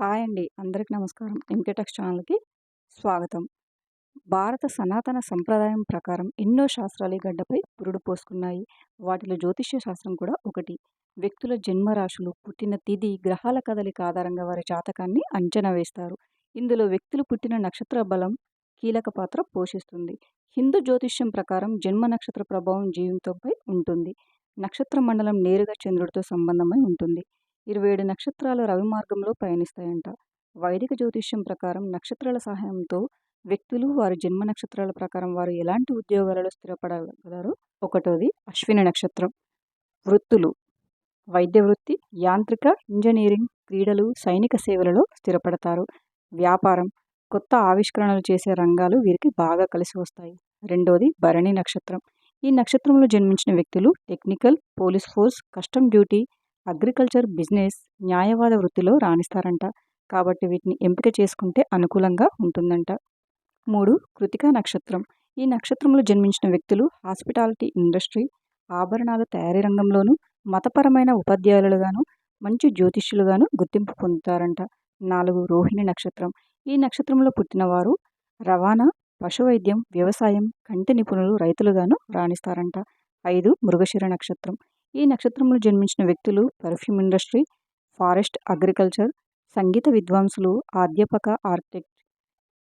Hi అండి. అందరికీ నమస్కారం. ఎంకేటెక్స్ ఛానల్కి స్వాగతం. భారత సనాతన సంప్రదాయం ప్రకారం ఎన్నో శాస్త్రాలు ఈ గడ్డపై పురుడు పోసుకున్నాయి. వాటిలో జ్యోతిష్య శాస్త్రం కూడా ఒకటి. వ్యక్తుల జన్మరాశులు పుట్టిన తిథి గ్రహాల కదలిక ఆధారంగా వారి జాతకాన్ని అంచనా వేస్తారు. ఇందులో వ్యక్తులు పుట్టిన నక్షత్ర బలం కీలక పాత్ర పోషిస్తుంది. హిందూ జ్యోతిష్యం ప్రకారం జన్మ నక్షత్ర ప్రభావం జీవితంపై ఉంటుంది. నక్షత్ర మండలం నేరుగా చంద్రుడితో సంబంధమై ఉంటుంది. ఇరవై ఏడు నక్షత్రాలు రవి మార్గంలో పయనిస్తాయంట. వైదిక జ్యోతిష్యం ప్రకారం నక్షత్రాల సహాయంతో వ్యక్తులు వారి జన్మ నక్షత్రాల ప్రకారం వారు ఎలాంటి ఉద్యోగాలలో స్థిరపడగలరు? ఒకటోది అశ్విని నక్షత్రం. వృత్తులు. వైద్య వృత్తి యాంత్రిక ఇంజనీరింగ్ క్రీడలు సైనిక సేవలలో స్థిరపడతారు. వ్యాపారం. కొత్త ఆవిష్కరణలు చేసే రంగాలు వీరికి బాగా కలిసి వస్తాయి. రెండోది భరణి నక్షత్రం. ఈ నక్షత్రంలో జన్మించిన వ్యక్తులు technical police force custom duty agriculture business న్యాయవాద వృత్తిలో రాణిస్తారంట. కాబట్టి వీటిని ఎంపిక చేసుకుంటే అనుకూలంగా ఉంటుందంట. మూడు కృతికా నక్షత్రం. ఈ నక్షత్రంలో జన్మించిన వ్యక్తులు హాస్పిటాలిటీ ఇండస్ట్రీ ఆభరణాల తయారీ రంగంలోనూ మతపరమైన ఉపాధ్యాయులుగాను మంచి జ్యోతిష్యులుగాను గుర్తింపు పొందుతారంట. నాలుగు రోహిణి నక్షత్రం. ఈ నక్షత్రంలో పుట్టినవారు రవాణా పశువైద్యం వ్యవసాయం కంటి నిపుణులు రైతులుగాను రాణిస్తారంట. ఐదు మృగశిర నక్షత్రం. ఈ నక్షత్రంలో జన్మించిన వ్యక్తులు పర్ఫ్యూమ్ ఇండస్ట్రీ ఫారెస్ట్ అగ్రికల్చర్ సంగీత విద్వాంసులు ఆధ్యాపక ఆర్కిటెక్ట్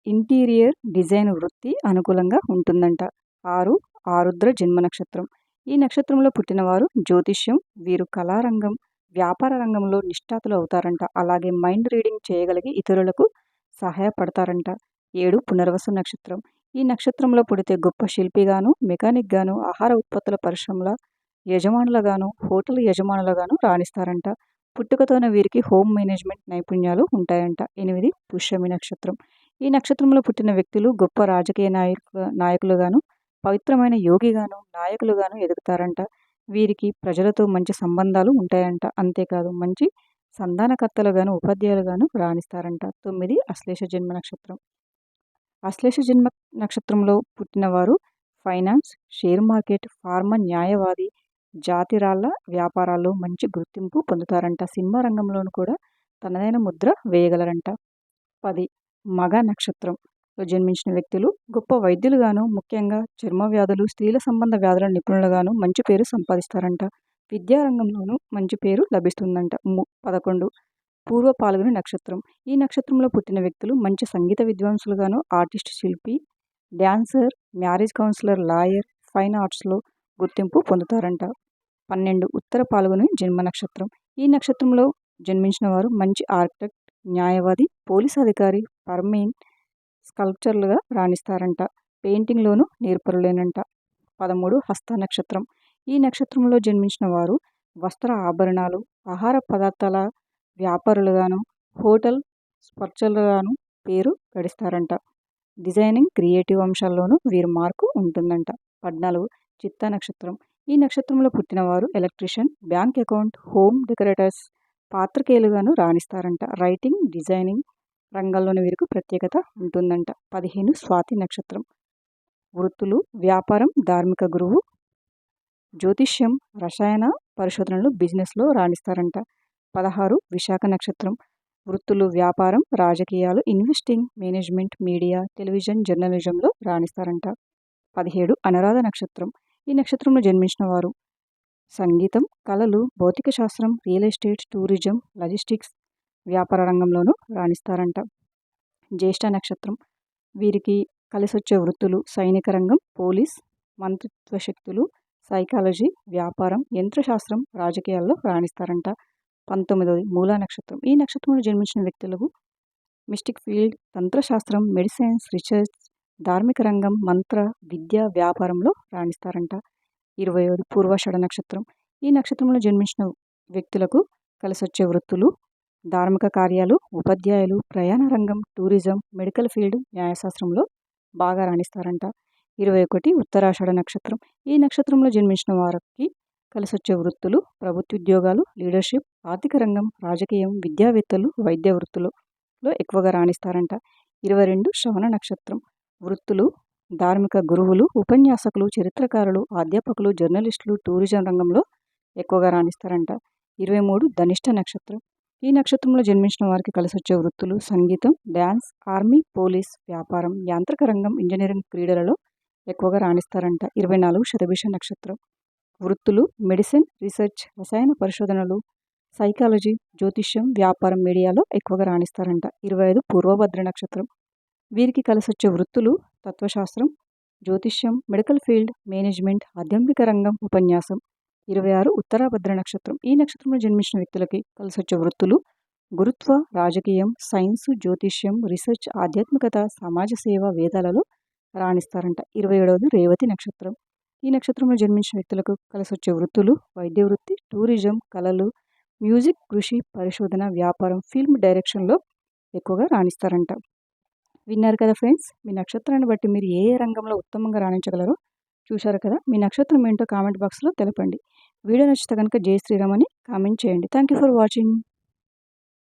ఇంటీరియర్ డిజైన్ వృత్తి అనుకూలంగా ఉంటుందంట. ఆరు ఆరుద్ర జన్మ నక్షత్రం. ఈ నక్షత్రంలో పుట్టినవారు జ్యోతిష్యం వీరు కళారంగం వ్యాపార రంగంలో నిష్ఠాతులు అవుతారంట. అలాగే మైండ్ రీడింగ్ చేయగలిగి ఇతరులకు సహాయపడతారంట. ఏడు పునర్వసు నక్షత్రం. ఈ నక్షత్రంలో పుడితే గొప్ప శిల్పిగాను మెకానిక్గాను ఆహార ఉత్పత్తుల పరిశ్రమల యజమానులుగాను హోటల్ యజమానులుగాను రాణిస్తారంట. పుట్టుకతోనే వీరికి హోమ్ మేనేజ్మెంట్ నైపుణ్యాలు ఉంటాయంట. ఎనిమిది పుష్యమి నక్షత్రం. ఈ నక్షత్రంలో పుట్టిన వ్యక్తులు గొప్ప రాజకీయ నాయకు నాయకులుగాను పవిత్రమైన యోగిగాను నాయకులుగాను ఎదుగుతారంట. వీరికి ప్రజలతో మంచి సంబంధాలు ఉంటాయంట. అంతేకాదు మంచి సంధానకర్తలుగాను ఉపాధ్యాయులుగాను రాణిస్తారంట. తొమ్మిది అశ్లేష జన్మ నక్షత్రం. అశ్లేష జన్మ నక్షత్రంలో పుట్టినవారు ఫైనాన్స్ షేర్ మార్కెట్ ఫార్మా న్యాయవాది జాతిరాళ్ళ వ్యాపారాల్లో మంచి గుర్తింపు పొందుతారంట. సినిమా రంగంలోనూ కూడా తనదైన ముద్ర వేయగలరంట. పది. మగ నక్షత్రంలో జన్మించిన వ్యక్తులు గొప్ప వైద్యులుగాను ముఖ్యంగా చర్మ వ్యాధులు స్త్రీల సంబంధ వ్యాధుల నిపుణులుగాను మంచి పేరు సంపాదిస్తారంట. విద్యారంగంలోనూ మంచి పేరు లభిస్తుందంట. పదకొండు. పూర్వ పాల్గొని నక్షత్రం. ఈ నక్షత్రంలో పుట్టిన వ్యక్తులు మంచి సంగీత విద్వాంసులుగాను ఆర్టిస్ట్ శిల్పి dancer marriage counsellor lawyer fine ఆర్ట్స్లో గుర్తింపు పొందుతారంట. పన్నెండు ఉత్తర పాల్గొని జన్మ నక్షత్రం. ఈ నక్షత్రంలో జన్మించిన వారు మంచి ఆర్కిటెక్ట్ న్యాయవాది పోలీస్ అధికారి పర్మీన్ స్కల్ప్చర్లుగా రాణిస్తారంట. పెయింటింగ్లోనూ నేర్పరులేనంట. పదమూడు హస్త నక్షత్రం. ఈ నక్షత్రంలో జన్మించిన వారు వస్త్ర ఆభరణాలు ఆహార పదార్థాల వ్యాపారులుగాను హోటల్ స్పర్చలుగాను పేరు గడిస్తారంట. డిజైనింగ్ క్రియేటివ్ అంశాల్లోనూ వీరి మార్కు ఉంటుందంట. పద్నాలుగు చిత్త నక్షత్రం. ఈ నక్షత్రంలో పుట్టినవారు electrician bank account home decorators పాత్రికేయులుగాను రాణిస్తారంట. రైటింగ్ డిజైనింగ్ రంగంలోని వీరికి ప్రత్యేకత ఉంటుందంట. పదిహేను స్వాతి నక్షత్రం. వృత్తులు వ్యాపారం ధార్మిక గురువు జ్యోతిష్యం రసాయన పరిశోధనలు బిజినెస్లో రాణిస్తారంట. పదహారు విశాఖ నక్షత్రం. వృత్తులు వ్యాపారం రాజకీయాలు ఇన్వెస్టింగ్ మేనేజ్మెంట్ మీడియా టెలివిజన్ జర్నలిజంలో రాణిస్తారంట. పదిహేడు అనురాధ నక్షత్రం. ఈ నక్షత్రంలో జన్మించిన వారు సంగీతం కళలు భౌతిక శాస్త్రం రియల్ ఎస్టేట్ టూరిజం లాజిస్టిక్స్ వ్యాపార రంగంలోనూ రాణిస్తారంట. జ్యేష్ఠ నక్షత్రం వీరికి కలిసొచ్చే వృత్తులు సైనిక రంగం పోలీస్ మంత్రిత్వ శక్తులు సైకాలజీ వ్యాపారం యంత్రశాస్త్రం రాజకీయాల్లో రాణిస్తారంట. పంతొమ్మిదవది మూలా నక్షత్రం. ఈ నక్షత్రంలో జన్మించిన వ్యక్తులకు మిస్టిక్ ఫీల్డ్ తంత్రశాస్త్రం మెడిసిన్స్ రీసెర్చ్ ధార్మిక రంగం మంత్ర విద్య వ్యాపారంలో రాణిస్తారంట. ఇరవైవది పూర్వాషాఢ నక్షత్రం. ఈ నక్షత్రంలో జన్మించిన వ్యక్తులకు కలిసొచ్చే వృత్తులు ధార్మిక కార్యాలు ఉపాధ్యాయులు ప్రయాణ రంగం టూరిజం మెడికల్ ఫీల్డ్ న్యాయశాస్త్రంలో బాగా రాణిస్తారంట. ఇరవై ఒకటి ఉత్తరాషాఢ నక్షత్రం. ఈ నక్షత్రంలో జన్మించిన వారికి కలిసొచ్చే వృత్తులు ప్రభుత్వ ఉద్యోగాలు లీడర్షిప్ ఆర్థిక రంగం రాజకీయం విద్యావేత్తలు వైద్య వృత్తులలో ఎక్కువగా రాణిస్తారంట. ఇరవై రెండు శ్రవణ నక్షత్రం. వృత్తులు ధార్మిక గురువులు ఉపన్యాసకులు చరిత్రకారులు అధ్యాపకులు జర్నలిస్టులు టూరిజం రంగంలో ఎక్కువగా రాణిస్తారంట. ఇరవై మూడు ధనిష్ట నక్షత్రం. ఈ నక్షత్రంలో జన్మించిన వారికి కలిసొచ్చే వృత్తులు సంగీతం డ్యాన్స్ ఆర్మీ పోలీస్ వ్యాపారం యాంత్రిక రంగం ఇంజనీరింగ్ క్రీడలలో ఎక్కువగా రాణిస్తారంట. ఇరవై నాలుగు శతభిష నక్షత్రం. వృత్తులు మెడిసిన్ రీసెర్చ్ రసాయన పరిశోధనలు సైకాలజీ జ్యోతిష్యం వ్యాపారం మీడియాలో ఎక్కువగా రాణిస్తారంట. ఇరవై ఐదు పూర్వభద్ర నక్షత్రం. వీరికి కలిసొచ్చే వృత్తులు తత్వశాస్త్రం జ్యోతిష్యం మెడికల్ ఫీల్డ్ మేనేజ్మెంట్ ఆధ్యాత్మిక రంగం ఉపన్యాసం. ఇరవై ఆరు ఉత్తరాభద్ర నక్షత్రం. ఈ నక్షత్రంలో జన్మించిన వ్యక్తులకి కలిసొచ్చే వృత్తులు గురుత్వ రాజకీయం సైన్స్ జ్యోతిష్యం రీసెర్చ్ ఆధ్యాత్మికత సమాజ సేవ వేదాలలో రాణిస్తారంట. ఇరవై ఏడవది రేవతి నక్షత్రం. ఈ నక్షత్రంలో జన్మించిన వ్యక్తులకు కలిసొచ్చే వృత్తులు వైద్య వృత్తి టూరిజం కళలు మ్యూజిక్ కృషి పరిశోధన వ్యాపారం ఫిల్మ్ డైరెక్షన్లో ఎక్కువగా రాణిస్తారంట. విన్నారు కదా ఫ్రెండ్స్? మీ నక్షత్రాన్ని బట్టి మీరు ఏ రంగంలో ఉత్తమంగా రాణించగలరో చూశారు కదా? మీ నక్షత్రం ఏంటో కామెంట్ బాక్స్లో తెలపండి. వీడియో నచ్చితే కనుక జై శ్రీరామ్ అని కామెంట్ చేయండి. Thank you for watching.